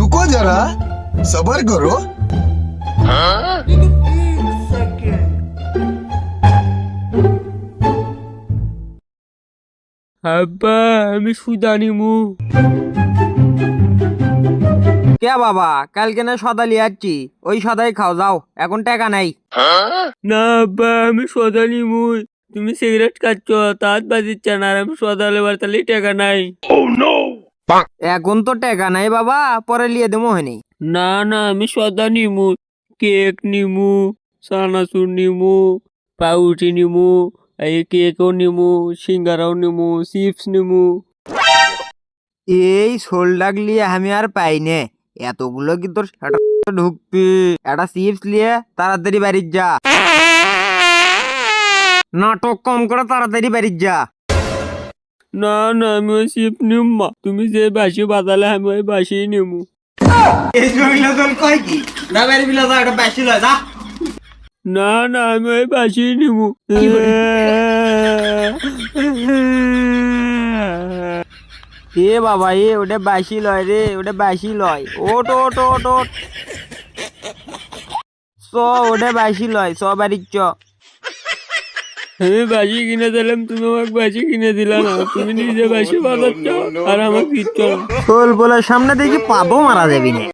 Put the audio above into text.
रुको जरा सबर करो আব্বা আমি সুদা নিমু কে বাবা কালকে না সদা লিয়াচ্ছি ওই সদাই খাও যাও এখন টাকা নাই না আব্বা আমি সদা নিমু তুমি সিগারেট খাচ্ছ তাত বাজিচ্ছে না আর আমি সদা লেবার তাহলে টাকা নাই এখন তো টাকা নাই বাবা পরে লিয়ে দেবো হয়নি। না না আমি সদা নিমু কেক নিমু সানাসুর নিমু পাউরুটি নিমু এই কেকও নিমু সিঙ্গারাও নিমু চিপস নিমু। এই শোল ডাক লিয়ে আমি আর পাই নে। এতগুলো কি তোর ঢুকবি? একটা চিপস লিয়ে তাড়াতাড়ি বাড়ির যা। নাটক কম করে তাড়াতাড়ি বাড়ির যা। না না আমি ওই চিপ নিম্মা তুমি যে বাসি বাজালে আমি ওই বাসি নিমু। এই জমিলা কয় কি? না লয় যা। না না আমি ওই বাসি নিমু। এ বাবা এ ওটা বাসি লয় রে ওটা বাসি লয়। ওট ওট ওট ওট। চ ওটা বাসি লয় চ বাড়ির চ। আমি বাসি কিনে দিলাম, তুমি আমাকে বাসি কিনে দিলাম তুমি নিজে বাসি বাজাচ্ছ আর আমার কিচ্ছু বলে সামনে দেখি পাবো মারা যাবি না।